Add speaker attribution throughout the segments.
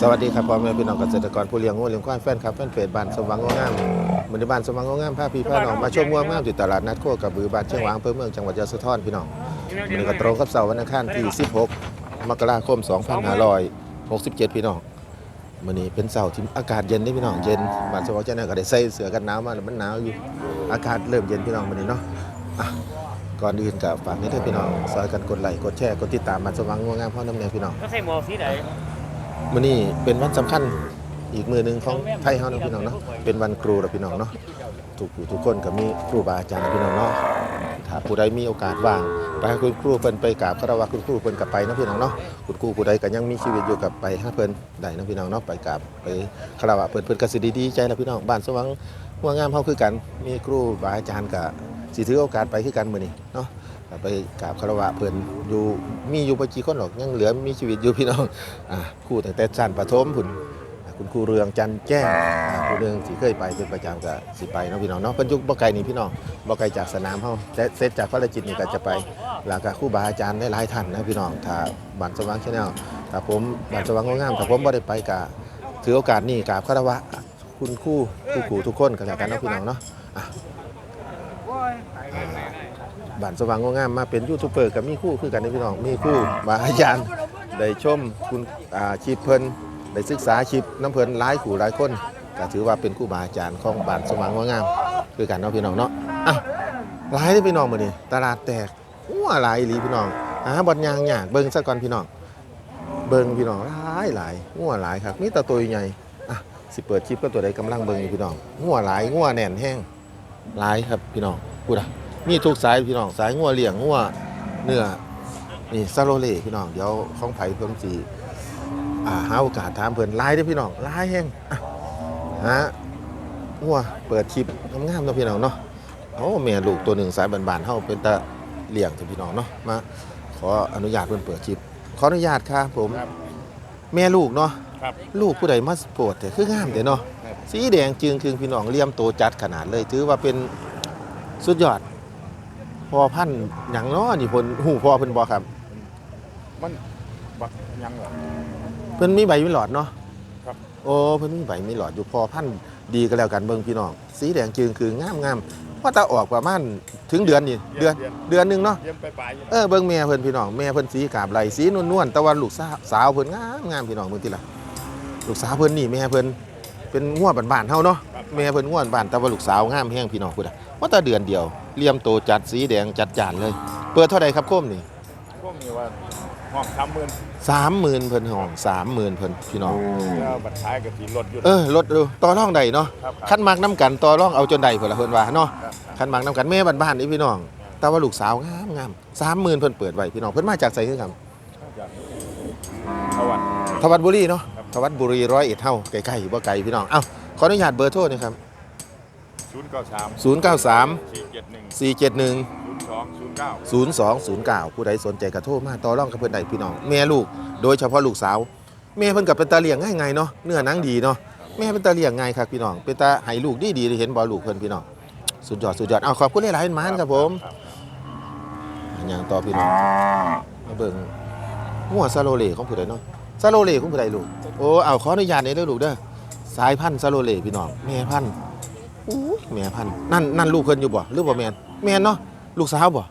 Speaker 1: สวัสดีครับพ่อแม่พี่น้องเกษตรกรผู้เลี้ยงงัวเลี้ยงควายแฟนครับแฟนเพจบ้านสมหวังงัวงามมือบ้านสมหวังงัวงามพาพี่พาน้องมาชมงัวงามที่ตลาดนัดโคกระบือบ้านเชียงหวางอำเภอเมืองจังหวัดยะโสธรพี่น้องวันนี้ก็ตรงกับเสาร์วันอังคารที่ 16 มกราคม 2567 พี่น้องมื้อนี้เป็นเสาร์ที่อากาศเย็นนี่พี่น้องเย็นบ้านสมหวังเจ้าเนี่ยก็ได้ใส่เสื้อกันหนาวมาแล้วมันหนาวอยู่อากาศเริ่มเย็นพี่น้องมื้อนี้เนาะก่อนอื่นกับฝากนี้ด้วยพี่น้องซอยกันกดไลค์กดแชร์กดติดตามบ้านสมหวังงัวงามพ่อน้ำแนวพี่น้อง
Speaker 2: ก็ใส่หมวกสีไหน
Speaker 1: มื่อนี้เป็นวันสำคัญอีกมือหนึ่งของไทยเฮานะพี่น้องเนาะเป็นวันครูนะพี่น้องเนาะทุกผู้ทุกคนก็มีครูบาอาจารย์นะพี่น้องเนาะถ้าผู้ใดมีโอกาสว่างไปห้คุณครูเพิ่นไปกราบคารวะคุณครูเพิ่นกับไปนะพี่น้องเนาะคุณครูผู้ใดก็ยังมีชีวิตอยู่กับไปหาเพิ่นได้นะพี่น้องเนาะไปกราบไปคารวะเพิ่นเพิ่นก็สิดีๆใจนะพี่น้องบ้านสว่างหัวงามเฮาคือกันมีครูบาอาจารย์ก็สิถือโอกาสไปคือกันมื้อนี้เนาะ ก็ไปกราบคารวะเพิ่นอยู่มีอยู่บ่กี่คนหรอกยังเหลือมีชีวิตอยู่พี่น้องอ่าครู่ตั้งแต่ชั้นประถมพุ่นคุณครูเรืองจันแจ้งอ่าผู้เรืองสิเคยไปเป็นประจำก็สิไปเนาะพี่น้องเนาะเพิ่นอยุคบ่ไกลนี่พี่น้องบ่ไกลจากสนามเฮาแต่เสร็จจากพระราจิตนี่ก็จะไปแล้วก็ครูบาอาจารย์หลายๆท่านนะพี่น้องถ้าบ้านสว่างชาแนลถ้าผมบ้านสว่างงามถ้าผมบ่ได้ไปก็ถือโอกาสนี้กราบคารวะคุณครูผู้ครูทุกคนก็แล้วกันเนาะพี่น้องเนาะอะ บ้านสว่างงามมาเป็นยูทูบเบอร์ก็มีคู่คือกันนะพี่น้องมีครู่บาอาจารย์ได้ชมคุณอาชีพเพิ่นได้ศึกษาชีพน้ำเพิ่นหลายขู่หลายคนก็ถือว่าเป็นครูบาอาจารย์ของบ้านสว่างงามคือกันเนาะพี่น้องเนาะอะหลายพี่น้องมื้อนี้ตลาดแตกหัวหลายอีหลีพี่น้องหาบ่อนยางยากเบิ่งซะก่อนพี่น้องเบิ่งพี่น้องหลายหลายหัวหลายครับมีแต่ตัวใหญ่อะสิเปิดคลิปก็ตัวใดกำลังเบิ่งอยู่พี่น้องหัวหลายหัวแน่นแห้งหลายครับพี่น้องพูดอะ มีทุกสายพี่น้องสายหัวเลี้ยงหัวเนื้อนี่ซาโลเล่พี่น้องเดี๋ยวของไผ่เพิ่มสีอ่าหาโอกาสถามเพิ่นไลน์ได้อพี่น้องไลน์แห้งอะฮะงัวเปิดคลิปงามๆเนาะพี่น้องเนาะโอ้แม่ลูกตัวหนึ่งสายบานๆเฮาเป็นตาเลี้ยงเถอะพี่น้องเนาะมาขออนุญาตเพิ่นเปิดคลิปขออนุญาตครับผม
Speaker 2: ครับ
Speaker 1: แม่ลูกเนาะ
Speaker 2: ครับ
Speaker 1: ลูกผู้ใดมาโปรดแต่คืองามเด้เนาะ
Speaker 2: ครับ
Speaker 1: สีแดงจึงคือพี่น้องเลี่ยมโตจัดขนาดเลย ถือว่าเป็นสุดยอด พอพันธุ์หยังเนาะนี่เพิ่นหูพอเพิ่นบ่ครับ
Speaker 2: มันบักยังเหรอ
Speaker 1: เพิ่นมีใบมีหลอดเนาะ
Speaker 2: ครับ
Speaker 1: โอ้เพิ่นมีใบมีหลอดอยู่พอพันธุ์ดีก็แล้วกันเบิ่งพี่น้องสีแดงจึงคืองามงามว่าตาออกประมาณถึงเดือนนี่เดือนเดือนหนึงเนาะ
Speaker 2: เยี่ยมไปปลายอยู่
Speaker 1: เออเบิ่งแม่เพิ่นพี่น้องแม่เพิ่นสีกาบไหลสีนวลๆแต่ว่าลูกสาวสาวเพิ่นงามงามพี่น้องเบิ่งติล่ะลูกสาวเพิ่นนี่แม่เพิ่น เป็นงัวบ้านๆเฮาเนาะแม่เพิ่นงัวบ้านแต่ว่าลูกสาวงามแฮงพี่น้องพุ่นน่ะว่าแต่เดือนเดียวเลี่ยมโตจัดสีแดงจัดจานเลย เปิดเท่าใดครับโคมนี่
Speaker 2: พวกนี้ว่าห้องทำหมื่น
Speaker 1: 30,000เพิ่นห้อง30,000เพิ่นพี่น้อง
Speaker 2: แล้วบัตรท้ายกับทีรถอยู่
Speaker 1: เออลดดูต่อรองใดเนาะ
Speaker 2: ครับ
Speaker 1: คันมักน้ำกันต่อรองเอาจนใดพุ่นละเพิ่นว่าเนาะ
Speaker 2: ครับ
Speaker 1: คันมักน้ำกันแม่บ้านๆนี่พี่น้อง แต่ว่าลูกสาวงามงามสามหมื่นเพิ่นเปิดไว้พี่น้องเพิ่นมาจากไสคือกัน
Speaker 2: จากสวัสดิ์
Speaker 1: ทวัดบุรีเนาะ
Speaker 2: ครับ
Speaker 1: ทวัดบุรีร้อยเอ็ดเท่าใกล้ๆบ่ไกลพี่น้องเอ้าขออนุญาตเบอร์โทรหนะครับ
Speaker 2: ศูนย์เก้าสาม
Speaker 1: 093
Speaker 2: สี่เจ็ดหนึ่ง
Speaker 1: 471
Speaker 2: ศูนย์สองศูนย์เก้า
Speaker 1: 0209 ผู้ใดสนใจก็โทรมาต่อรองกับเพิ่นได้พี่น้องแม่ลูกโดยเฉพาะลูกสาวแม่เพิ่นก็เป็นตาเลี้ยงง่ายๆเนาะเนื้อหนังดีเนาะแม่เป็นตาเลี้ยงง่ายครับพี่น้องเป็นตาให้ลูกดีๆได้เห็นบ่ลูกเพิ่นพี่น้องสุดยอดสุดยอดเอาขอบคุณหลายๆมานครับผมอย่างต่อพี่น้องมาเบิ่งหัวซาโลเล่ของผู้ใดเนาะ ซาโลเล่ของผู้ใดลูก โอ้เอาขออนุญาตหน่อยเด้อลูกเด้อสายพันธุ์ซาโลเล่พี่น้องแม่พันธุ์อู้แม่พันธุ์นั่นนั่นลูกเพิ่นอยู่บ่หรือบ่แม่นแม่นเนาะลูกสาวบ่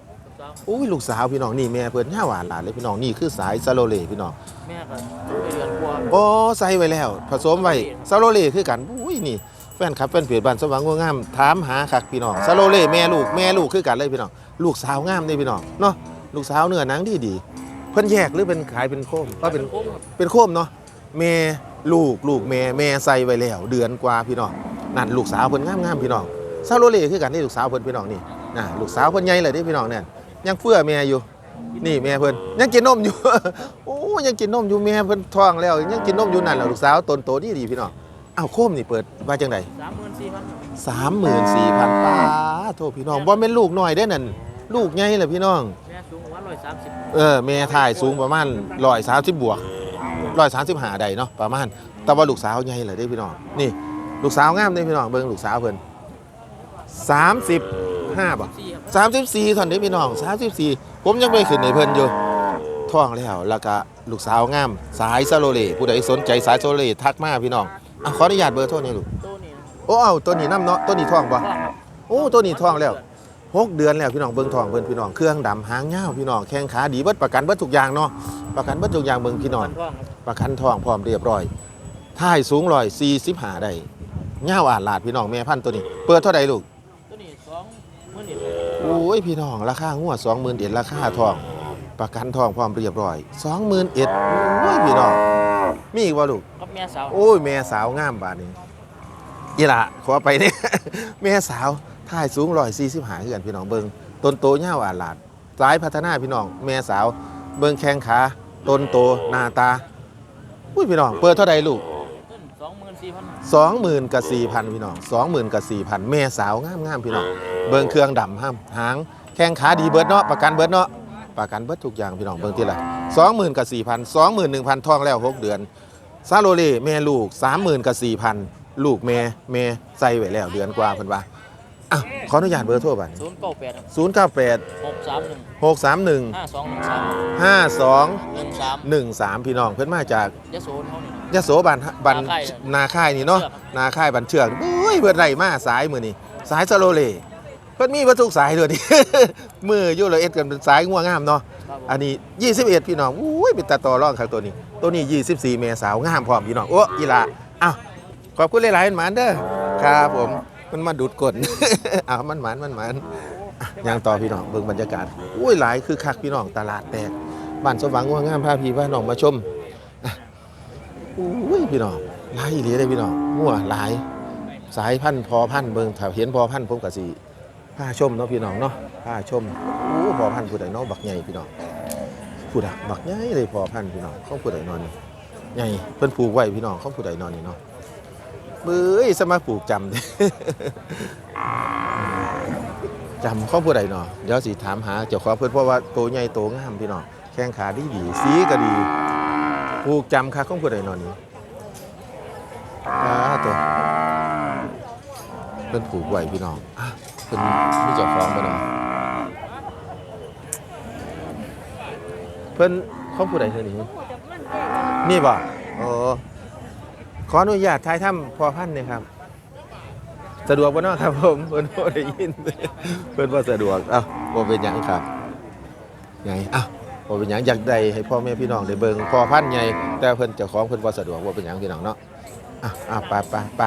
Speaker 1: อุ้ยลูกสาวพี่น้องนี่แม่เพิ่นย่าหวานหลานเลยพี่น้องนี่คือสายซาโลเล่พี่น้อง
Speaker 3: แม่ก็ไปเดือนกว่า
Speaker 1: โอ้ใส่ไว้แล้ว ผสมไว้ซาโลเล่คือกันอุ้ยนี่แฟนคลับแฟนเพจบ้านสว่างงัวงามถามหาคักพี่น้องซาโลเล่แม่ลูกแม่ลูกคือกันเลยพี่น้องลูกสาวงามเด้พี่น้องเนาะลูกสาวเนื้อหนังดีดีๆ เพิ่นแยกหรือเป็นขายเป็นโคมก็เป็น
Speaker 3: โค้งครับ
Speaker 1: เป็นโคมเนาะแม่ลูกลูกแม่แม่ใส่ไว้แล้ว เดือนกว่าพี่น้องนั่นลูกสาวเพิ่นงามๆพี่น้องซาโลเล่คือกันนี่ลูกสาวเพิ่นพี่น้องนี่นะลูกสาวเพิ่นใหญ่เลยเด้พี่น้องเนี่ยยังเฟื่อแม่อยู่นี่แม่เพิ่นยังกินนมอยู่ โอ้ยังกินนมอยู่แม่เพิ่นท้องแล้ว ยังกินนมอยู่นั่นแหละลูกสาวตนโตดีดีพี่น้องอ้าวโคมนี่เปิดว่าจังได
Speaker 3: สามหมื่นสี่พัน
Speaker 1: สามหมื่นสี่พันป้าโทษพี่น้องบ่แม่นลูกน้อยได้นั่นลูกใหญ่เลยพี่น้อง
Speaker 3: สามสิบ
Speaker 1: เออแม่ถ่ายสูงประมาณร้อยสามสิบบวกร้อยสามสิบห้าใดเนาะประมาณ แต่ว่าลูกสาวใหญ่เลยได้พี่น้องนี่ ลูกสาวงามได้พี่น้องเบิ่งลูกสาวเพิ่นสามสิบห้าบ่
Speaker 3: สี่ครับ
Speaker 1: สามสิบสี่ท่านได้พี่น้องสามสิบสี่ผมยังไม่ขึ้นในเพิ่นอยู่ท้องแล้วแล้วก็ลูกสาวงาม สายซาโลเลผู้ใดสนใจสายซาโลเลทักมาพี่น้องอะขออนุญาตเบอร์โทรหนี่อยลูก
Speaker 3: ตัวนี้
Speaker 1: โอ้เอาตัวนี้น้ำเนาะตัวนี้ท้องปะ
Speaker 3: ครับ
Speaker 1: โอ้ตัวนี้ท้องแล้ว หกเดือนแล้วพี่น้องเบิ่งท้องเบิ่งพี่น้องเครื่องดำหางยาวพี่น้องแข้งขาดีเบิดประกันเบิดทุกอย่างเนาะประกันเบิดทุกอย่างเบิ่งพี่น้อง
Speaker 3: มันว่างครับ
Speaker 1: ประกันท้องพร้อมเรียบร้อยท่ายสูงร้อยสี่สิบห้าได้ยาวอ่านลาดพี่น้องแม่พันธุ์ตัวนี้ เปิดเท่าใดลูก
Speaker 3: ตัวนี้สองหมื่นเอ็ด
Speaker 1: โอ้ยพี่น้องราคางัวสองหมื่นเอ็ดราคาทอง ประกันทองพร้อมเรียบร้อยสองหมื่นเอ็ดโอ้ยพี่น้องมีอีกว่าลูก
Speaker 3: กับแม่สาว
Speaker 1: โอ้ยแม่สาวงามบาดนี้อีหละขอไปเนี่ยแม่สาว ท่ายสูงร้อยสี่สิบห้าเฮือนพี่น้องเบิงต้นโตเงาวอ่านลาดสายพัฒนาพี่น้องแม่สาว เบิงแข้งขาต้นโตหน้าตาอุ้ยพี่น้องเปิดเท่าใดลูก
Speaker 3: สองหมื่นสี่พัน
Speaker 1: สองหมื่นกับสี่พันพี่น้องสองหมื่นกับสี่พันแม่สาวงามงามพี่น้องเบิงเครื่องดำห้ามหางแข้งขาดีเบิดเนาะประกันเบิดเนาะประกันเบิดทุกอย่างพี่น้องเบิงที่ละสองหมื่นกับสี่พันสองหมื่นหนึ่งพันทองแล้วหกเดือนซาโลเล่แม่ลูกสามหมื่นกับสี่พันลูกแม่แม่ใส่ไว้แล้วเดือนกว่าเพิ่นว่า อะขออนุญาตเบอร์โทรบัตร
Speaker 3: ศูนย์เก้าแปด
Speaker 1: ศูนย์เก้าแปด
Speaker 3: หกสามหนึ่ง
Speaker 1: หกสามหนึ่ง
Speaker 3: ห้าสองหนึ่งสาม
Speaker 1: ห้าสอง
Speaker 3: หนึ่งสาม
Speaker 1: หนึ่งสามพี่น้องเพิ่นมาจาก
Speaker 3: ยะโสนเขานี่
Speaker 1: ยะโสบันบัน
Speaker 3: นาค่าย
Speaker 1: นาค่ายนี่เนาะ
Speaker 3: เชือก
Speaker 1: นาค่ายบันเชือกอุ้ยเพิ่นไร่มาสายมือนี่สายสโลเลเพิ่นมีวัตถุกสายด้วยนี่มืออยู่เลยเอ็ดกันเป็นสายง่วงงามเนาะ
Speaker 3: ครับผม
Speaker 1: อันนี้ 21 พี่น้องอุ้ยเป็นตาต่อรองครับตัวนี้ ตัวนี้ 24 เมษาวงามพร้อมพี่น้องโอ้อีหละอ้าวขอบคุณหลายๆหมานเด้อครับผม มันมาดูดกด อ้าวมันหมานมันหมานอะยังต่อพี่น้องเบิ่งบรรยากาศอุ้ยหลายคือคักพี่น้องตลาดแตกบ้านสมหวังง่วงงามพาพี่พาน้องมาชมอุ้ยพี่น้องหลายอีหลีเลยพี่น้องมั่วหลาย สายพันธุ์พอพันธุ์เบิ่งถ้าเห็นพอพันธุ์ผมก็สิผ้าชมเนาะพี่น้องเนาะผ้าชมโอ้พอพันธุ์ผู้ใดเนาะบักใหญ่พี่น้องผู้ใดบักใหญ่เลยพอพันธุ์พี่น้องของผู้ใดนอนนี่ใหญ่เพิ่นปลูกไว้พี่น้องของผู้ใดนอนนี่เนาะ เบ้ยสมาปลูกจำจำของผู้ใดเนาะเดี๋ยวสิถามหาเจ้าของเพิ่นเพราะว่าโตใหญ่โตงามพี่น้องแข้งขาดีดีสีก็ดีปลูกจำค่ะของผู้ใดนอนนี้อ่าตัวเป็นปลูกไว้พี่น้องอะเป็นมีเจ้าของบ่เนาะเพิ่นของผู้ใดเท่านี้นี่บ่อ๋อ ขออนุญาตท้ายถ้ำพอพันธุ์หน่ยครับ สะดวกบ่เนาะครับ ผมเพิ่นบ่ได้ยินเพิ่นบ่สะดวกเอ้าบ่เป็นหยังครับไงเอ้าว่เป็นหยังอยากได้ให้พ่อแม่พี่น้องได้เบิ่งพ่อพันธ์ใหญ่แต่เพิ่นเจ้าของเพิ่นบ่สะดวกว่เป็นหยังพี่น้องเนาะอะอะไปไปไป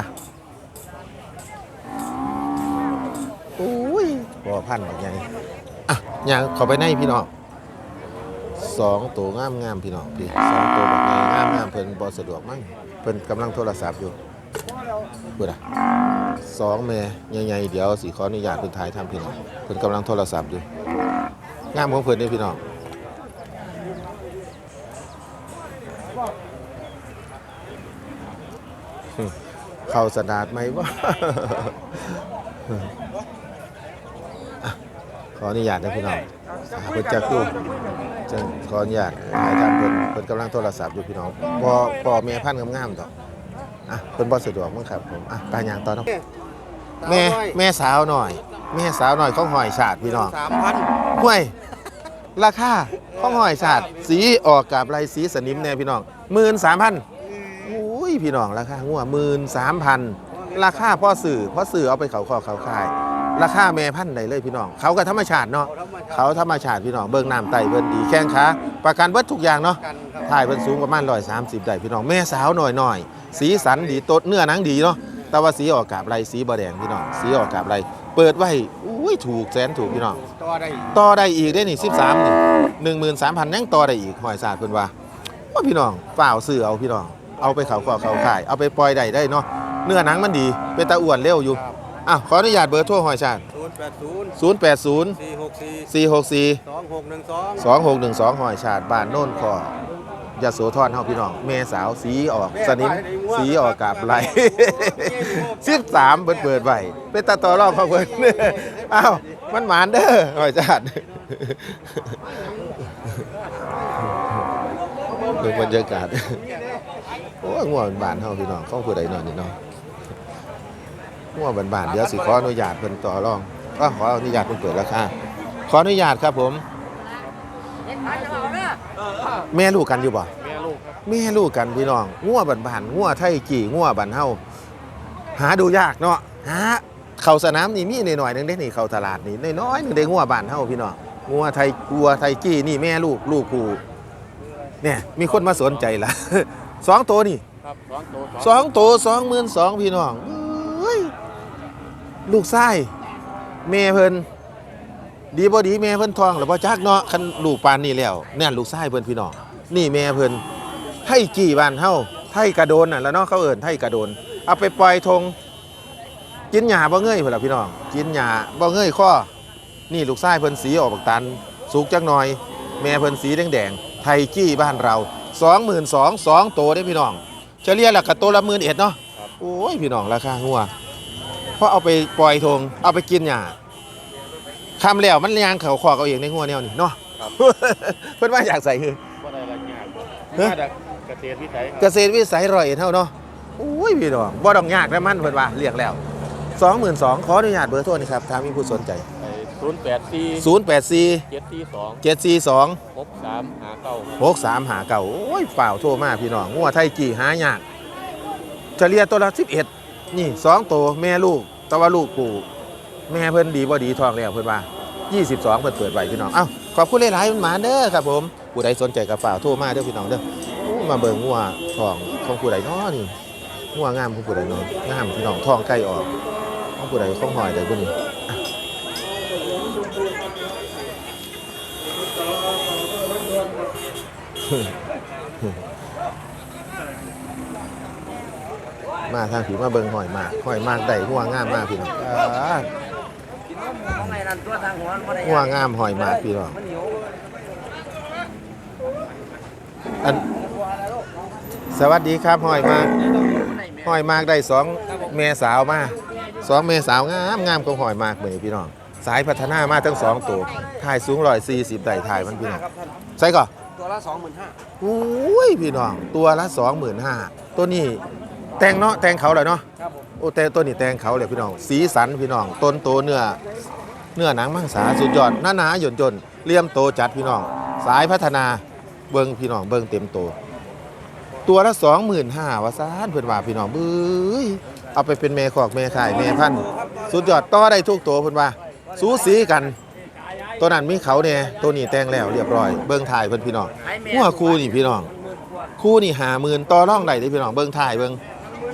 Speaker 1: โอ้ยพ่อพันบักใหญ่อะย่างเข้าไปในพี่น้องสองตัวงามงามๆพี่น้องพี่สองตัวบักใหญ่งามงามๆเพิ่นบ่สะดวกมั้ง เพิ่นกำลังโทรศัพท์อยู่พูดอะสองแม่ใหญ่ๆเดี๋ยวสิขออนุญาตเพิ่นถ่ายทำพี่น้องเพิ่นกำลังโทรศัพท์อยู่งามของเพิ่นเด้พี่น้องเข้าสนาดไหมวะขออนุญาตนะพี่น้อง เพิ่นจักดูจะขออนุญาตหายทานเพิ่นเพิ่นกำลังโทรศัพท์อยู่พี่น้องพอพอแม่พันธุ์งามๆต่ออะเพิ่นบ่สะดวกมั้งครับผมอะตายางต่อเนาะแม่แม่สาวหน่อย แม่สาวหน่อยของหอยฉาดพี่น้อง
Speaker 4: สามพัน
Speaker 1: ห่วยราคาของหอยฉาดสีออกกับลายสีสนิมแน่พี่น้อง13,000อุ้ยพี่น้องราคางัวหมื่นสามพันราคาพ่อสื่อพ่อสื่อเอาไปเขาคอเขาคาย ราคาแม่พันธุ์ใดเลยพี่น้อง เขาก็ธรรมชาติเนาะเขาธรรมชาติพี่น้องเบิ่งน้ำไตเบิ่งดีแข้งขาประกันเบิดทุกอย่างเนาะ
Speaker 4: กันครับ
Speaker 1: ถ่ายเบิ่งสูงประมาณร้อยสามสิบได้พี่น้องแม่สาวหน่อยหน่อยๆสีสันดีตดเนื้อหนังดีเนาะแต่ว่าสีออกกาบไรสีบะแดงพี่น้องสีออกกาบไรเปิดไว้อุ้ยถูกแสนถูกพี่น้อง
Speaker 4: ต่อได้
Speaker 1: ต่อได้อีกได้นี่13นี่13,000ยังต่อได้อีกหอยสาดเพิ่นว่าว่าพี่น้องเปล่าซื้อเอาพี่น้องเอาไปเขาขอเขาขาย เอาไปปล่อยได้ได้เนาะเนื้อหนังมันดี เป็นตาอ้วนเร็วอยู่
Speaker 4: ครับ
Speaker 1: อะขออนุญาตเบอร์โทรหอยชาติ
Speaker 4: ศูนย์แปดศูนย์
Speaker 1: 080
Speaker 4: สี่หกสี่
Speaker 1: 464
Speaker 4: สองหกหนึ่งสอง
Speaker 1: 2612หอยชาติบ้านโน่นคอยาโสธรเฮาพี่น้องแม่สาวสีออกสนิมสีออกกาบไหล 13เปิดเปิดไว้เป็นตาต่อรอบเขาเพิ่นอ้าวมันหมานเด้อหอยชาติดูบรรยากาศ โอ้ยง่วงบานเฮาพี่น้องเข้าผู้ใดนอนนี่เนาะ ง่วงบานๆเดี๋ยวสิขออนุญาตเพิ่นต่อรองก็ขออนุญาตเพิ่นเปิดราคาขออนุญาตครับผม แม่ลูกกันอยู่บ่
Speaker 2: แม่ลูกครับ
Speaker 1: แม่ลูกกันพี่น้องงัวบันบานงัวไทยกี่งัวบันเฮาหาดูยากเนาะหาเข้าสนามนี่มีหน่อยๆหนึงได้นี่เข้าตลาดนี่น้อยๆหนึงได้งัวบ้านเฮาพี่น้องงัวไทยกัวไทยกี้นี่แม่ลูกลูกกูเนี่ยมีคนมาสนใจละสองตัวนี่
Speaker 2: ครับสองตัว
Speaker 1: สองตัวสองหมื่นสองพี่น้องเอ้ย ลูกไส้แม่เพิ่นดีบ่ดีแม่เพิ่นทองหรือบ่จักเนาะคันลูกปานนี่แล้วเนี่ยลูกไส้เพิ่นพี่น้องนี่แม่เพิ่นไทยกี่บ้านเฮาไทยกระโดนน่ะแล้วเนาะเขาเอิ้นไทยกระโดน เอาไปปล่อยทงกินหญ้าบ่เงยพุ่นล่ะพี่น้องกินหญ้าบ่เงยข้อนี่ลูกชายเพิ่นสีออกบักตันสุกจักหน่อย แม่เพิ่นสีแดงๆไทยกี้บ้านเรา22,000 2โตได้พี่น้องเฉลี่ยแล้วก็โตละ11,000เนาะโอ้ยพี่น้องราคางัวเพ ราะเอาไปปล่อยทงเอาไปกินหญ้าคำแล้วมันยางเขาคอกเอาเองในงัวแนวนี้เนาะเพิ่นว่าอยากใส่คือ
Speaker 2: ว่าได้ละยาก
Speaker 1: เฮ้ย
Speaker 2: มาจากเกษตรวิสัยค
Speaker 1: เก
Speaker 2: รับ
Speaker 1: ษตรวิสัยร้อยเอ็ดเท่าเนาะโอ้ยพี่น้องบ่ต้องยากแล้วมันเพิ่นว่าเรียกแล้ว22,000ขออนุญาตเบอร์โทรนี่ครับถ้ามีผู้สนใจ
Speaker 2: ศูนย์แปดสี่
Speaker 1: 084
Speaker 2: เจ็ดสี่สอง
Speaker 1: 742
Speaker 2: หกสามหาเก้า
Speaker 1: 63หาเก่าโอ้ยเปล่าโทรมาพี่น้องงัวไทยจีหายากเฉลี่ยตัวละ11 นี่2ตัวแม่ลูกแต่ว่าลูกปู่แม่เพิ่นดีบ่ดีทองแล้วเพิ่นว่า 22 เพิ่นเปิดไว้พี่น้องเอ้าขอบคุณหลายๆมันหมาเด้อครับผมผู้ใดสนใจก็ฝาโทรมาเด้อพี่น้องเด้อมาเบิ่งงัวทองของผู้ใดน้อนี่งัวงามของผู้ใดนาะงามพี่น้องทองใกล้ออกของผู้ใดของหอยใดบุนี่อ่ มาทางผีมาเบิงหอยมากหอยมากได้งัวงามมากพี่น้องอ่างัวงามหอยมากพี่น้องอันสวัสดีครับหอยมากหอยมากได้สองเมสาวมาสองเมสาวงามงามของหอยมากเลยพี่น้องสายพัฒนามาทั้งสองตัวถ่ายสูงร้อยสี่สิบได้ถ่ายมันพี่น้องใช่ก่อน
Speaker 4: ตัวละสองหมื่นห้า
Speaker 1: อุ้ยพี่น้องตัวละสองหมื่นห้าตัวนี้ แต่งเนาะแต่งเขาเลยเนาะ
Speaker 4: ครับผม
Speaker 1: โอ้แต่ตัวนี้แต่งเขาเลยพี่น้อง สีสันพี่น้อง ต้นโตเนื้อเนื้อหนังมังสาสุดยอดหน้าหนาหย่นจนเลี่ยมโตจัดพี่น้อง สายพัฒนาเบิงพี่น้องเบิงเต็มโต ตัวละสองหมื่นห้าวาซานเพื่อนว่าพี่น้องเบ้ยเอาไปเป็นแม่ขอกแม่ขายแม่พันธุ์สุดยอดต่อได้ทุกตัวเพื่อนว่า สูสีกัน ตัวนั้นมีเขาเนี่ยตัวนี้แต่งแล้วเรียบร้อยเบิ้งถ่ายเพื่อนพี่น้องหัวคู่นี่พี่น้อง คู่นี่หาหมื่นต่อร่องได้เด้อพี่น้องเบิ้งถ่ายเบิ้ง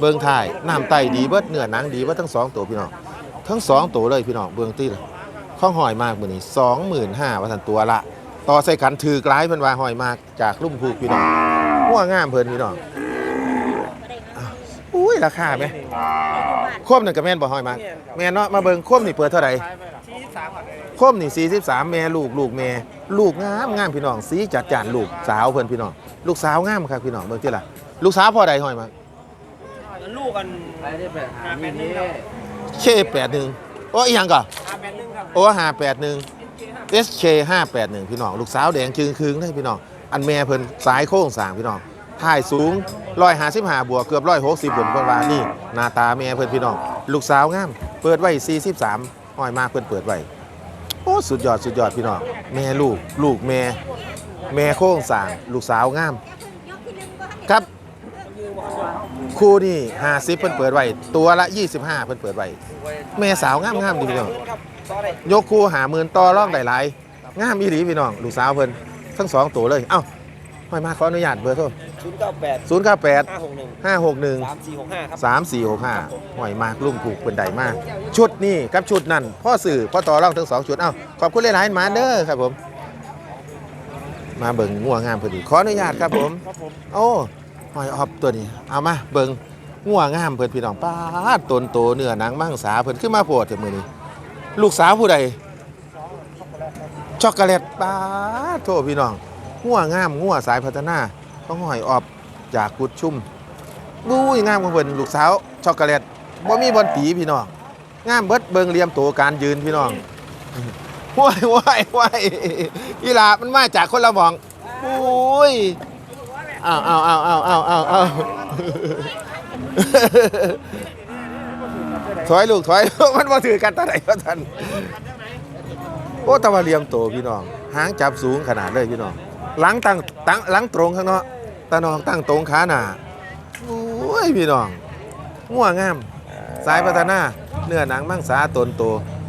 Speaker 1: เบิ้งถ่ายน้ำไตดีเบิดเนื้อหนังดีเบิดทั้งสองตัวพี่น้องทั้งสองตัวเลยพี่น้องเบิ้งตีเลยข้องหอยมากมือนี้สองหมื่นห้าวันตัวละ ต่อใส่กันถือกลายเพิ่นว่าหอยมากจากลุ่มพูกพี่น้องหัวงามเพิ่นพี่น้องอุ้ยราคาไหมควบหนึ่งกับแม่นบ่หอยมากแม่นเนาะมาเบิ่งควบนี่เปิดเท่าไหร่
Speaker 4: ที่สามครับ
Speaker 1: ควบนี่43แม่ลูกลูกแม่ลูกงามงามพี่น้องสีจัดจานลูกสาวเพิ่นพี่น้องลูกสาวงามครับพี่น้องเบิ่งติล่ะลูกสาวพ่อใดหอยมาก
Speaker 4: ลูกกันไปได้แปดหาแปดหนึ่งครับ
Speaker 1: เค81โอ้อีหยังก่อน
Speaker 4: หาแปดหนึ่งครับ
Speaker 1: โอ้581 SK 581พี่น้อง ลูกสาวแดงจึงคืงได้พี่น้อง อันแม่เพิ่นสายโค้งสร้างพี่น้องถ่ายสูง155บวกเกือบ160บนเพิ่นว่านี่หน้าตาแม่เพิ่นพี่น้อง ลูกสาวงาม เปิดไว้43ห้อยมากเพิ่นเปิดไว้โอ้สุดยอดสุดยอดพี่น้อง แม่ลูก ลูกแม่ แม่โค้งสร้าง ลูกสาวงาม ครับ คู่นี่50เพิ่นเปิดไว้ตัวละ25เพิ่นเปิดไว้แม่สาวงามงามๆดีพี่น้อง
Speaker 4: ครับต่อได้
Speaker 1: ยกคู่หาหมื่นต่อร่องได้หลายงามอีหลีพี่น้องลูกสาวเพิ่นทั้งสองตัวเลยเอ้าห้อยมาขออนุญาตเบอร์โทร
Speaker 4: ศูนย์เก้าแปด
Speaker 1: 0 9 8
Speaker 4: ห้าหกหนึ่ง
Speaker 1: 5 6 1
Speaker 4: สามสี่หกห้าครับ
Speaker 1: 3 4 6 5ห้อยมากลุ่มผูกเป็นใดมาก ชุดนี่กับชุดนั่นพ่อสื่อพ่อต่อร่องทั้งสองชุดเอ้าขอบคุณหลายๆหมาเด้อครับผม มาเบิ่งงัวงามพอดีขออนุญาตครับผม
Speaker 2: ครับผม
Speaker 1: โอ้ หอยออบตัวนี้ เอามาเบิงงัวงามเพิ่อนพี่น้องป้าตนโตเนื้อหนังมังสาเพิ่นขึ้นมาโพดเถอะมื้อนี้ ลูกสาวผู้ใดช็อกโกแลตป้าโทษพี่น้องงัวงามงัวสายพัฒนาต้องหอยออบจากกุดชุ่มบู้ยงามของเพิ่อนลูกสาวช็อกโกแลตบ่มีบอลตีพี่น้องงามเบิดเบิงเลี่ยมโตการยืนพี่น้องว้ายว้ายว้ายอีหลามันมาจากคนละมองโอ้ย อ้าวอ้าวอ้าวอ้าวอ้าวอ้าวอ้าวถอยลูกถอยมันมาถือกันตาไหนก็ทันโอ้ตะวันเลียมโตพี่น้องหางจับสูงขนาดเลยพี่น้องหลังตั้งตั้งหลังตรงข้างเนาะตาน้องตั้งตรงขาหนาโอ้ยพี่น้องง่วงาม สายพัฒนาเนื้อหนังมังสาตนโต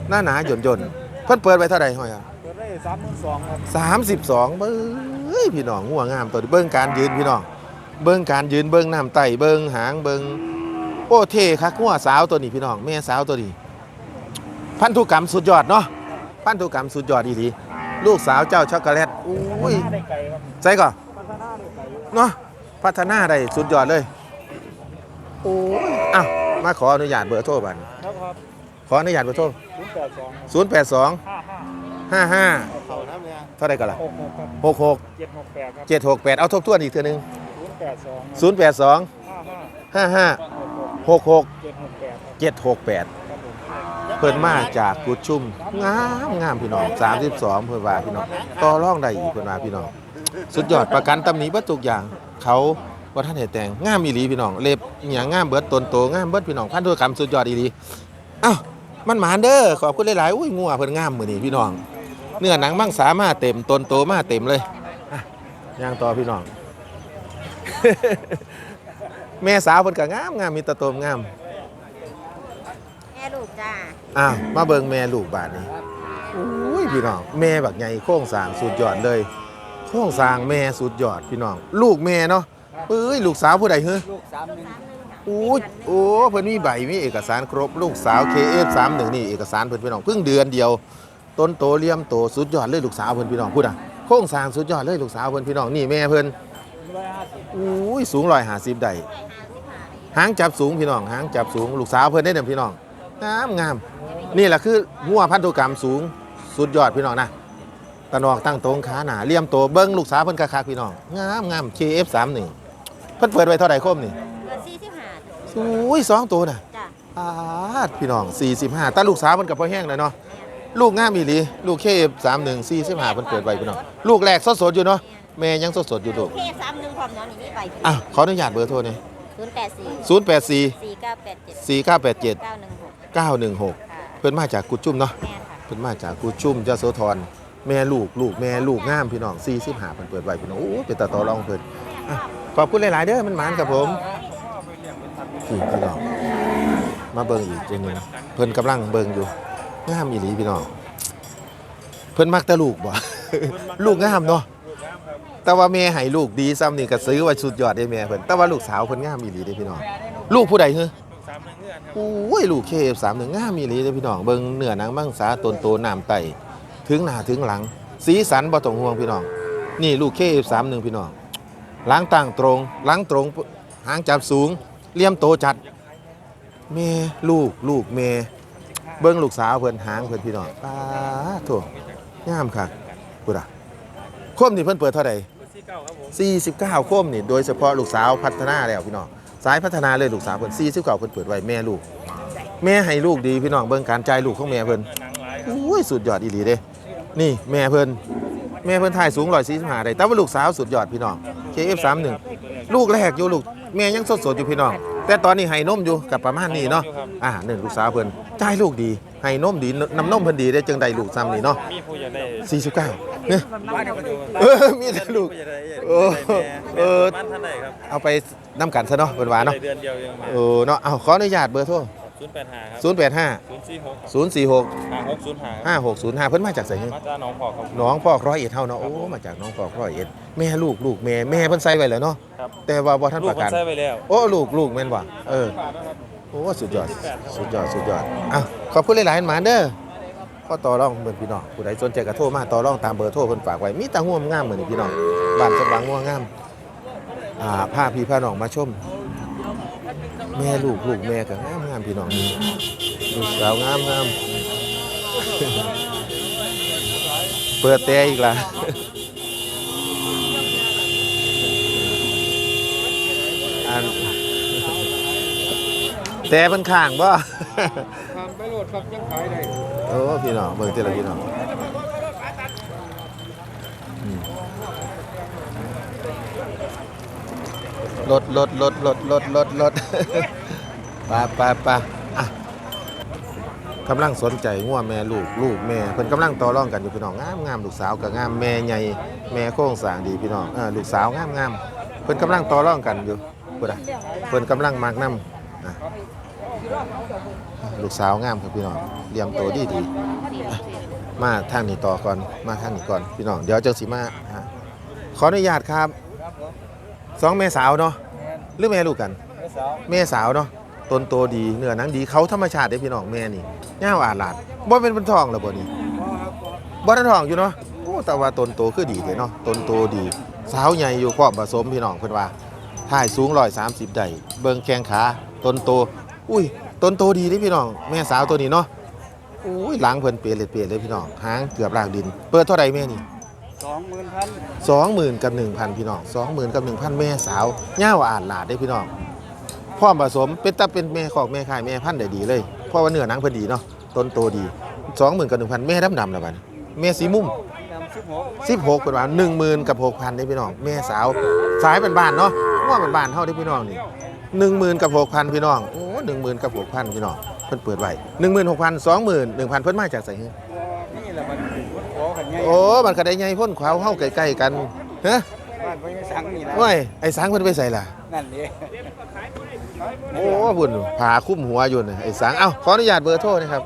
Speaker 1: หน้าหนาหย่นหย่นเพิ่นเปิดไว้เท่าไหร่ห้อยอะ
Speaker 4: สามหมื่นสองครับ
Speaker 1: สามสิบสองเบ้ยพี่น้องง่วงงามตัวนี้เบิ้งการยืนพี่น้องเบิ้งการยืนเบิ้งน้ำไตเบิ้งหางเบิ้งโอ้เท่คักง่วสาวตัวนี้พี่น้องแม่สาวตัวนี้ พันธุกรรมสุดยอดเนาะพันธุกรรมสุดยอดอีหลีลูกสาวเจ้าช็อกโกแลตอุ้ย
Speaker 4: ได้ไกลครับ
Speaker 1: ใส่ก่อน
Speaker 4: พัฒนาได้ไกล
Speaker 1: เนาะพัฒนาได้สุดยอดเลยโอ้ยอ้าวมาขออนุญาตเบอร์โทรบัดน
Speaker 4: ครับครับ
Speaker 1: ขออนุญาตเบอร์โทร
Speaker 4: ศูนย์แปดสองครับ
Speaker 1: 082
Speaker 4: ห้าห้า
Speaker 1: 55
Speaker 2: เขาน้ำเนี่ย
Speaker 1: เท่าไหร่ก่อนล่ะ
Speaker 4: หกหกครับ
Speaker 1: 66
Speaker 4: เจ็ดหกแปดครับ
Speaker 1: 768เอาทบทวนอีกเทื่อนึง
Speaker 4: ศูนย์แปดสอง
Speaker 1: 082
Speaker 4: ห้าห้า
Speaker 1: 55
Speaker 4: หกหก
Speaker 1: 66
Speaker 4: เจ็ดหกแปด
Speaker 1: 768
Speaker 4: ครับครับผม
Speaker 1: เพิ่นมาจากกุดชุมงามงามพี่น้อง32เพิ่นว่าพี่น้องต่อรองได้อีกเพิ่นว่าพี่น้องสุดยอดประกันตำหนิเบิดทุกอย่างเขาบ่ทันได้แต่งงามอีหลีพี่น้องเล็บอหย่างงามเบิดตนโตงามเบิดพี่น้องพันธุกรรมสุดยอดอีหลีเอ้ามันหมานเด้อขอบคุณหลายๆอุ้ยงัวเพิ่นงามมื้อนี้พี่น้อง เนื้อหนังมังสามาเต็มตนโตมาเต็มเลยอะย่างต่อพี่น้อง แม่สาวเพิ่นก็งามงามมีแตะโตมงาม
Speaker 5: แม่ลูกจ้า
Speaker 1: อ้าวมาเบิ่งแม่ลูกบาดนี้อุ้ยพี่น้องแม่บักใหญ่โครงสร้างสุดยอดเลย โครงสร้างแม่สุดยอดพี่น้อง ลูกแม่เนาะเอ้ยลูกสาวผู้ใดเฮ้อ
Speaker 4: ลูกสามหนึ่ง
Speaker 1: อู้ยโอ้เพิ่นมีใบมีเอกสารครบลูกสาว KF31 นี่เอกสารเพิ่นพี่น้องเพิ่งเดือนเดียว ต้นโตเลี่ยมโตสุดยอดเลยลูกสาวเพิ่นพี่น้องพูดอะโครงสร้างสุดยอดเลยลูกสาวเพิ่นพี่น้องนี่แม่เพิ่น
Speaker 4: ร้อยห้าสิบ
Speaker 1: อุ้ยสูง150ได้หางจับสูงพี่น้องหางจับสูงลูกสาวเพิ่นได้เด้อพี่น้องงามงามนี่แหละคืองัวพันธุกรรมสูงสุดยอดพี่น้องนะตะนอกตั้งตรงขาหนาเลี่ยมโตเบิ้งลูกสาวเพิ่นคักๆพี่น้องงามงาม KF31 เพิ่นเปิดไว้เท่าไหร่คมนี่
Speaker 5: เกิดสี่สิบห้า
Speaker 1: อุ้ยสองตัวน่ะ
Speaker 5: จ้า
Speaker 1: อาดพี่น้อง45ตาลูกสาวมันกับพ่อแห้งเลยเนาะ ลูกงามอีหลีลูกเคฟสามหนึ่งสี่สิบห้าเพิ่นเปิดไว้พี่น้องลูกแรกสดสดๆอยู่เนาะแม่ยังสดสดๆอยู่ลูก
Speaker 5: เคสามหนึ่งความน้องนี่มีใบ
Speaker 1: อะขออนุญาตเบอร์โทรหนี่อย
Speaker 5: ศูนย์แปดสี่
Speaker 1: ศูนย์แปดสี่
Speaker 5: สี่เก้าแปดเจ็ด
Speaker 1: สี่เก้าแปดเจ็ด
Speaker 5: เก้าหนึ่งหก
Speaker 1: เก้าหนึ่งหก
Speaker 5: ค่ะ
Speaker 1: เพิ่นมาจากกุดจุ่มเนาะ
Speaker 5: แม่ค่ะ
Speaker 1: เพิ่นมาจากกุดจุ่มยโสธรแม่ลูกลูกแม่ลูกงามพี่น้องสี่สิบห้าเพิ่นเปิดไว้พี่น้องโอ้เป็นตาต่อรองเพิ่นอะขอบคุณหลาย ๆ เด้อมันหมานกับผมพี่พี่น้องมาเบิ่งอีกเจนึงเพิ่นกำลังเบิ่งอยู่ งามอีหลีพี่น้องเพิ่นมักแต่ลูกบ่ ลูกงามเนาะแต่ว่าแม่ให้ลูกดีซ้ำนี่ก็ซื้อไว้สุดยอดได้แม่เพิ่นแต่ว่าลูกสาวเพิ่นงามอีหลีเด้พี่น้องลูกผู้ใดเฮ้อ
Speaker 4: สามหนึ่งเงื่อน
Speaker 1: โอ้ยลูกเคฟสามหนึ่งงามอีหลีเด้พี่น้องเบิ่งเนื้อหนังมังสาตนโตน้ำไตถึงหน้าถึงหลัง สีสันบ่ต้องห่วงพี่น้อง นี่ลูกเคฟสามหนึ่งพี่น้องหลังตั้งตรงหลังตรงหางจับสูงเลี่ยมโตจัดแม่ลูกลูกแม่ เบิ่งลูกสาวเพิ่นหางเพิ่นพี่น้องป้าโถงามค่ะพูดอะคมนี่เพิ่นเปิดเท่าใด
Speaker 4: สี่เก้าครับผม
Speaker 1: 49คมนี่โดยเฉพาะลูกสาวพัฒนาแล้วพี่น้องสายพัฒนาเลยลูกสาวเพิ่น49เพิ่นเปิดไว้แม่ลูก แม่ให้ลูกดีพี่น้องเบิ่งการจ่ายลูกของแม่เพิ่น
Speaker 4: หนังหลาย
Speaker 1: อุ้ยสุดยอดอีหลีเด้ นี่แม่เพิ่นแม่เพิ่นถ่ายสูง145ได้แต่ว่าลูกสาวสุดยอดพี่น้อง KF31 ลูกแรกอยู่ลูกแม่ยังสดๆอยู่พี่น้อง แต่ตอนนี้ให้นมอยู่กับประมาณนี้เนาะอ่าหนึ่งลูกสาวเพิ่นจ่ายลูกดีให้นมดีน้ำนมเพิ่นดีได้จังใดลูกซ้ำนี่เนาะ
Speaker 4: มีผู้อยากได้
Speaker 1: 49เนี่ย
Speaker 4: บ้านก็ดู
Speaker 1: เออมีแต่ลูก
Speaker 4: ผู้อยากได้
Speaker 1: เออเออ
Speaker 4: บ้านท่านไหนครับ
Speaker 1: เอาไปน้ำกันซะเนาะเพิ่นว่าเนาะ
Speaker 4: เดือนเดียวยังมา
Speaker 1: เออเนาะเอาขออนุญาตเบอร์โทร
Speaker 4: ศูนย์แปดห้าครับ
Speaker 1: 085
Speaker 4: ศูนย์สี่หก
Speaker 1: 046
Speaker 4: ห้าหกศูนย์ห้า
Speaker 1: 5605เพิ่นมาจากไสเนี่ย
Speaker 4: มาจากหนองพอกครับ
Speaker 1: น้องพอกร้อยเอ็ดเฮาเนาะโอ้มาจากน้องพอกร้อยเอ็ดแม่ลูกลูกแม่แม่เพิ่นใส่ไว้แล้วเนาะ
Speaker 4: ครับ
Speaker 1: แต่ว่าบ่ทัน
Speaker 4: ลู
Speaker 1: ป
Speaker 4: ก
Speaker 1: ระ
Speaker 4: มั
Speaker 1: กัน
Speaker 4: นใส่ไปแล้ว
Speaker 1: โอ้ลูกลูกแม่นว่ะเออโอ้สุดยอดสุดยอดสุดยอดอะขอบคุณหลายๆหมาเด้อก็ต่อรองเบิ่นพี่น้องผู้ใดสนใจก็โทรมาต่อรองตามเบอร์โทรเพิ่นฝากไว้มีแต่ห่วงงามเหมือนพี่น้องบ้านสว่างง่วงงามอ่าพาพี่พาน้องมาชม แม่ลูกลูกแม่ก็งามงาม พี่น้องนี่ลูกสาวงามงามเปิดแต่อีกละอันแต่เป็นข้างบ่
Speaker 4: ทานไปโหลดครับยังขายได้
Speaker 1: โอ้พี่น้องเบิ่งเจละพี่น้องอืมรถรถรถรถรถรถรถ ไปไปไปอะกำลังสนใจงัวแม่ลูกลูกแม่เพิ่นกำลังต่อรองกันอยู่พี่น้องงามงามลูกสาวก็งามแม่ใหญ่แม่โค้งสร้างดีพี่น้องเออลูกสาวงามงามเพิ่นกำลังต่อรองกันอยู่พุ่นน่ะเพิ่นกำลังมากนํนะลูกสาวงามครับพี่น้องเลี้ยงโตดีดีมาทางนี้ต่อก่อนมาทางนี้ก่อนพี่น้องเดี๋ยวจังสิมาหาขออนุญาตครับสองแม่สาวเนาะหรือแม่ลูกกันแม่สาวเนาะ ต้นโตดีเนื้อหนังดีเขาธรรมชาติเด้พี่น้องแม่นี่ย่าวอาดลาดบ่เป็นเป็นทองแล้วบ่นี่บ่ทันทองอยู่เนาะโอ้แต่ว่าต้นโตคือดีเลยเนาะต้นโตดี สาวใหญ่อยู่พร้อมผสมพี่น้องเพิ่นว่าถ่ายสูง130ได้เบิ่งแข้งขาต้นโตอุ้ยต้นโตดีเด้พี่น้องแม่สาวตัวนี้เนาะอุ้ยหลังเพิ่นเปลี่ยนเลยเปลี่ยนเลยพี่น้องหางเกือบลากดิน เปิดเท่าใดแม่นี่
Speaker 4: สองหมื่นพัน
Speaker 1: สองหมื่นกับหนึ่งพันพี่น้องสองหมื่นกับหนึ่งพันแม่สาวย่าวอ่านหลาดได้พี่น้อง พร้อมผสมเป็นตาเป็นแม่ขอกแม่ขายแม่พันธุ์ได้ดีเลยเพราะว่าเนื้อหนังเพิ่นดีเนาะต้นโตดีสองหมื่นกับหนึ่งพันแม่ดำดำๆแล้วบัดนี้แม่สีมุม
Speaker 4: นำสิบหก
Speaker 1: สิบหกเป็นว่าหนึ่งหมื่นกับหกพันได้พี่น้องแม่สาวสายเป็นบ้านๆเนาะว่าเป็นบ้านเท่าได้พี่น้องนี่หนึ่งหมื่นกับหกพันพี่น้องโอ้หนึ่งหมื่นกับหกพันพี่น้องเพิ่นเปิดไว้หนึ่งหมื่นหกพันสองหมื่นหนึ่งพันเพิ่นมาจากไสเฮ้ย
Speaker 4: นี่แหละมันขอกันไง
Speaker 1: โอ้มันก็ได้ใหญ่พ่นขวาวเฮาใกล้ๆกันฮะ
Speaker 4: บ้านพญาสังนี่นะ
Speaker 1: โอ้ยไอ้สังเพิ่นไปใส่ล่ะ
Speaker 4: นั่นเอง
Speaker 1: โอ้พุ่นผาคุ้มหัวอยู่นะไอ้สังเอ้าขออนุญาตเบอร์โทรนะครับ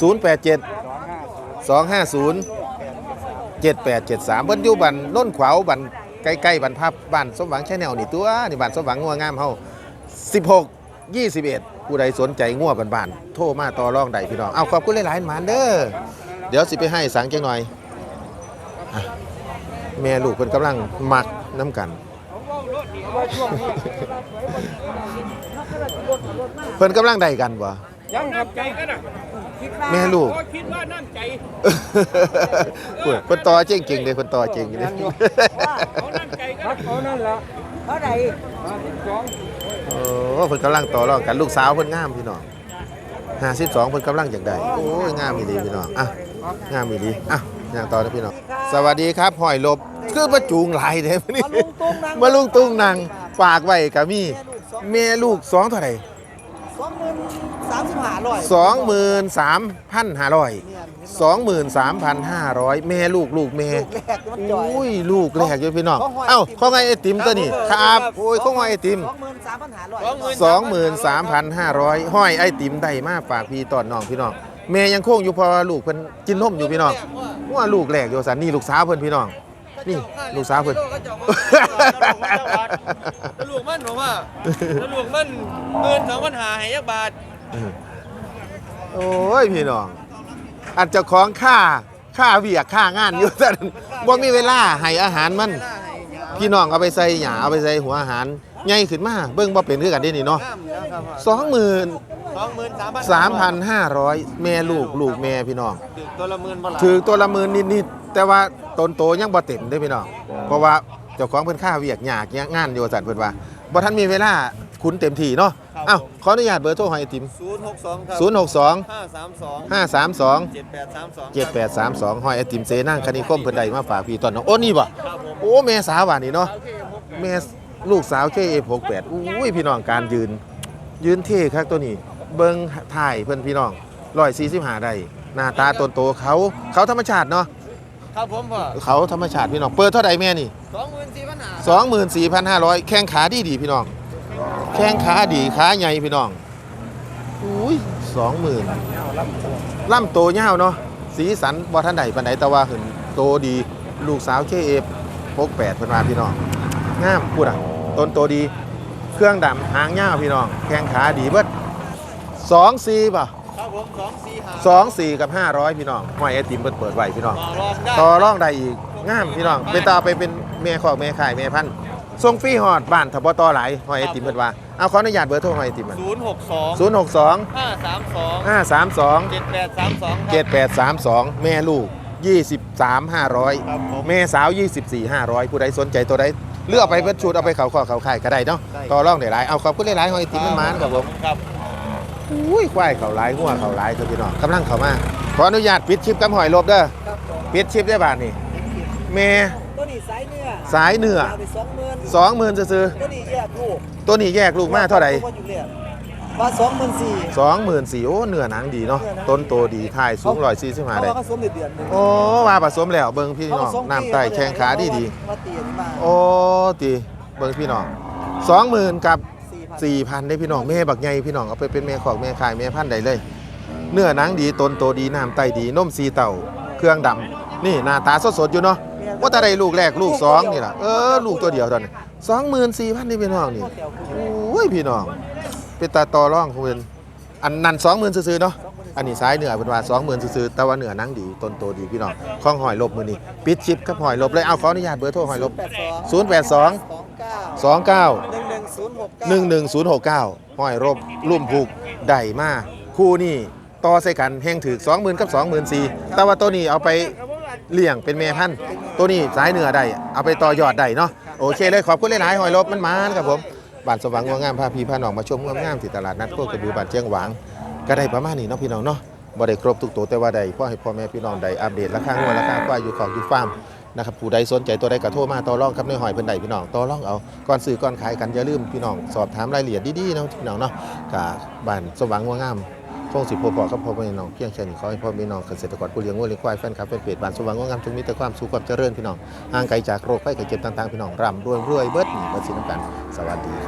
Speaker 1: 0872507873เพิ่นอยู่บ้านน้นขวาวบ้านใกล้ๆบ้านพับบ้านสมหวังแชแนลนี่ตัวนี่บ้านสมหวังงัวงามเฮา16 21ผู้ใดสนใจงัวบ้านๆโทรมาต่อรองได้พี่น้อง เอาขอบคุณหลายๆหมานเด้อเดี๋ยวสิไปให้สังจังหน่อยแม่ลูกเพิ่นกำลังมักน้ำกัน เพิ่นกำลังได้กันบ่
Speaker 4: ยังครับใจกันอะ
Speaker 1: แม่ลูก
Speaker 4: คิดว่าน้ำใจ
Speaker 1: เพิ่นเพิ่นต่อเจ๋งเก่งเลยเพิ่นต่อเจ๋งอยู่เลย
Speaker 4: เขาน้ำใจกัน เขานั่นละเท่าไหร่สอง
Speaker 1: โอ้เพิ่นกำลังต่อรองกันลูกสาวเพิ่นงามพี่น้อง52เพิ่นกำลังอยากได้โอ้ยงามอีหลีพี่น้องอะงามอีหลีอะย่างต่อนะพี่น้องสวัสดีครับหอยลบคือมาจูงหลายเด้มื้อนี้มาลุงตุ้งนางฝากไว้ก็มี แม่ลูกสองเท่าไหร่
Speaker 6: สองหมื่นสามสิบห้าร้อย
Speaker 1: สองหมื่นสามพันห้าร้อยสองหมื่นสามพันห้าร้อยแม่ลูกลูกแม่
Speaker 6: ลูกแรกมันจ่อย
Speaker 1: อุ้ยลูกแรกอยู่พี่น้อง
Speaker 6: ของหอย
Speaker 1: เอ้า
Speaker 6: ไอติม
Speaker 1: ของไงไอติมตัวนี้ครับโอ้ยของหอยไอติม
Speaker 6: สองหมื่นสามพันห้าร้อย
Speaker 1: สองหมื่นสามพันห้าร้อยห้อยไอติมได้มาฝากพี่ตอนน้องพี่น้องแม่ยังโค้งอยู่เพอลูกเพิ่นกินนมอยู่พี่น้องว่าลูกแรกอยู่สันนี่ลูกสาวเพิ่นพี่น้อง นี่ลูกสาวเพิ่น
Speaker 4: ลูกมันผมว่าลูกมันเงินสองพันหาให้ยักบาท
Speaker 1: โอ้ยพี่น้องอาจจะของค่าค่าเวียกค่างานอยู่แต่บ่มีเวลาให้อาหารมัน พี่น้องเอาไปใส่หยาเอาไปใส่หัวอาหารใหญ่ขึ้นมาเบิ่งบ่เป็นคือกันเด้นี่เนาะ
Speaker 4: น้ำอยู่แล้วครับ
Speaker 1: สองหมื่น
Speaker 4: สองหมื่นสามพัน
Speaker 1: สามพันห้าร้อยแม่ลูกลูกแม่พี่น้อง
Speaker 4: ตัวละหมื่นบ่ล่ะ
Speaker 1: ถือตัวละหมื่นนิดๆ แต่ว่าตนโตยังบ่เต็มเด้อพี่น้องเพราะว่าเจ้าของเพิ่นค่าเวียกยากงานอยู่ว่าซั่นเพิ่นว่าบ่ทันมีเวลาคุณเต็มที่เนาะอ้าวขออนุญาตเบอร์โทรให้ไอติม
Speaker 4: ศูนย์หกสองครับ
Speaker 1: 062
Speaker 4: ห้าสามสอง
Speaker 1: 532
Speaker 4: เจ็ดแปดสามสอง
Speaker 1: 7832ห้อยไอติมเซนั่งคณิคมเพิ่นได้มาฝากพี่ตอนน้องโอ้นี่บ่โอ้แม่สาวหวานนี่เนาะแม่ลูกสาว KF68 อุ้ยพี่น้องการยืน ยืนเท่ครับตัวนี้ เบิ่งถ่ายเพิ่นพี่น้อง145ได้หน้าตาตนโตเขาเขาธรรมชาติเนาะ
Speaker 4: ครับผมพ่อ
Speaker 1: เขาธรรมชาติพี่น้อง เปิดเท่าใดแม่นี่
Speaker 4: สองหมื่นสี่พันหา
Speaker 1: 24,500แข้งขาดีดีๆพี่น้อง แข้งขาดีขาใหญ่พี่น้องอุ้ย20,000ล่ำโตยาวเนาะ สีสันบ่ทันใดปานใดแต่ว่าเห็นโตดี ลูกสาว KF 68เพิ่นว่าพี่น้องงามพูดอะต้นโตดี เครื่องดำหางยาวพี่น้อง แข้งขาดีเบิด24ป่ะ
Speaker 4: ครับผมสองสี่หา
Speaker 1: สองสี่กับห้าร้อยพี่น้องห้อยไอติมเปิดเปิดไว้พี่น้อง
Speaker 4: ต่อรองได้
Speaker 1: ต่อร่องได้อีกงามพี่น้องเป็นตาไปเป็นแม่ขอกแม่ขายแม่พันธุ์ส่งฟรีฮอดบ้านทับต่อหลายห้อยไอติมเพิ่นว่าเอาขออนุญาตเบอร์โทรห้อยไอติมมัน
Speaker 4: ศูนย์หกสอง
Speaker 1: ศูนย์หกสอง
Speaker 4: ห้าสามสอง
Speaker 1: ห้าสามสอง
Speaker 4: เจ็ดแปดสามสอง
Speaker 1: เจ็ดแปดสามสองแม่ลูกยี่สิบสามห้าร้อย
Speaker 4: ครับผม
Speaker 1: แม่สาวยี่สิบสี่ห้าร้อยผู้ใดสนใจตัวใดเลือกเอาไปเพิ่นชุดเอาไปเขาข้อเขาข่ายก็ได้เนาะต่อร่องได้หลายเอาขอบคุณหลายๆห้อยไอติมมันมานครับผม
Speaker 4: ครับ
Speaker 1: อุ้ยควายเขาหลายงัวเขาหลายครับพี่น้องกำลังเข้ามาขออนุญาตปิดชิปกับหอยลบเด้อปิดชิปได้บาทนี่แม่
Speaker 6: ตัวนี้สายเนื้อ
Speaker 1: สายเนื้อ
Speaker 6: เอาไปสองหมื่น
Speaker 1: สองหมื่นซื้อ
Speaker 6: ตัวนี้แยกลูก
Speaker 1: ๆตัวนี้แยกลูกมาเท่าไหร่
Speaker 6: ตัวอยู่เรียบว่าสองหมื่นสี่
Speaker 1: สองหมื่นสี่โอ้เนื้อหนังดีเนาะต้นโตดีถ่ายสูงร้อยสี่สิบห้า
Speaker 6: เขา
Speaker 1: ได้
Speaker 6: ว่าเขาสวมเดือนเดือนหนึ่ง
Speaker 1: โอ้ว่าผสมแล้วเบิ่งพี่น้องน้ำไตแข้งขาดีดี
Speaker 6: มาตีอันนี้มา
Speaker 1: โอ้ตีเบิ่งพี่น้องสองหมื่นกับ
Speaker 6: สี่พัน
Speaker 1: สี่พันได้พี่น้องแม่บักใหญ่พี่น้องเอาไปเป็นแม่ขอกแม่ขายแม่พันธุ์ได้เลย เนื้อหนังดีต้นโตดีน้ำไตดีนมสีเต่าเครื่องดำนี่หน้าตาสดๆอยู่เนาะว่าแต่ได้ลูกแรกลูกสองนี่ล่ะเออลูกตัวเดียวตอนนี้สองหมื่นสี่พันนี่พี่น้องนี่
Speaker 6: พ่อแถวคือ
Speaker 1: โอ้ยพี่น้องเป็นตาต่อร่องของเพิ่นอันนั้นสองหมื่นซื้อๆเนาะอันนี้ซ้ายเหนือเป็นว่าสองหมื่นซื้อๆแต่ว่าเหนือหนังดีต้นโตดีพี่น้องข้องหอยลบมือนี่ปิดชิปกับหอยลบเลยเอาขออนุญาตเบอร์โทรหอยลบ
Speaker 6: แป ดสอง
Speaker 1: ศูนย์แปดสอง
Speaker 6: สองเก้า
Speaker 1: สองเก้า
Speaker 6: หนึ่งหนึ่งศูนย์หกเก้า
Speaker 1: หอยรบลุ่มผูกได้มาคู่นี่ต่อใส่กันแห้งถือสองหมื่นกับสองหมื่นสี่แต่ว่าตัวนี้เอาไปเลี้ยงเป็นแม่พันตัวนี้สายเหนือได้เอาไปต่อยอดได้เนาะโอเคเลยขอบคุณเลยหลายหอยรบมันมานครับผมบ้านสว่างงัวงามพาพี่พาน้องมาชมงัวงามที่ตลาดนัดโคกระบือบ้านเจียงหวางก็ได้ประมาณนี้เนาะพี่น้องเนาะบ่ได้ครบทุกตัวแต่ว่าได้พ่อให้พ่อแม่พี่น้องได้อัปเดตราคางัวราคาควายอยู่ของอยู่ฟาร์ม นะครับผู้ใดสนใจตัวใดกระโทรมาต่อรองครับในหอยเพิ่นใดพี่น้องต่อรองเอาก่อนซื้อก่อนขายกันอย่าลืมพี่น้องสอบถามรายละเอียดดีๆนะพี่น้องเนาะกะบ้านสว่างงัวงามคงสิพอพอกับพ่อพี่น้องเพียงแค่นี้ขอให้พ่อพี่น้องเกษตรกรผู้เลี้ยงวัวเลี้ยงควายแฟนคลับแฟนเพจบ้านสว่างงัวงามจงมีแต่ความสุขความเจริญพี่น้องห่างไกลจากโรคภัยไข้เจ็บต่างๆพี่น้องร่ำรวยรวยเบิดหนีเบิดสินำกันสวัสดีครับ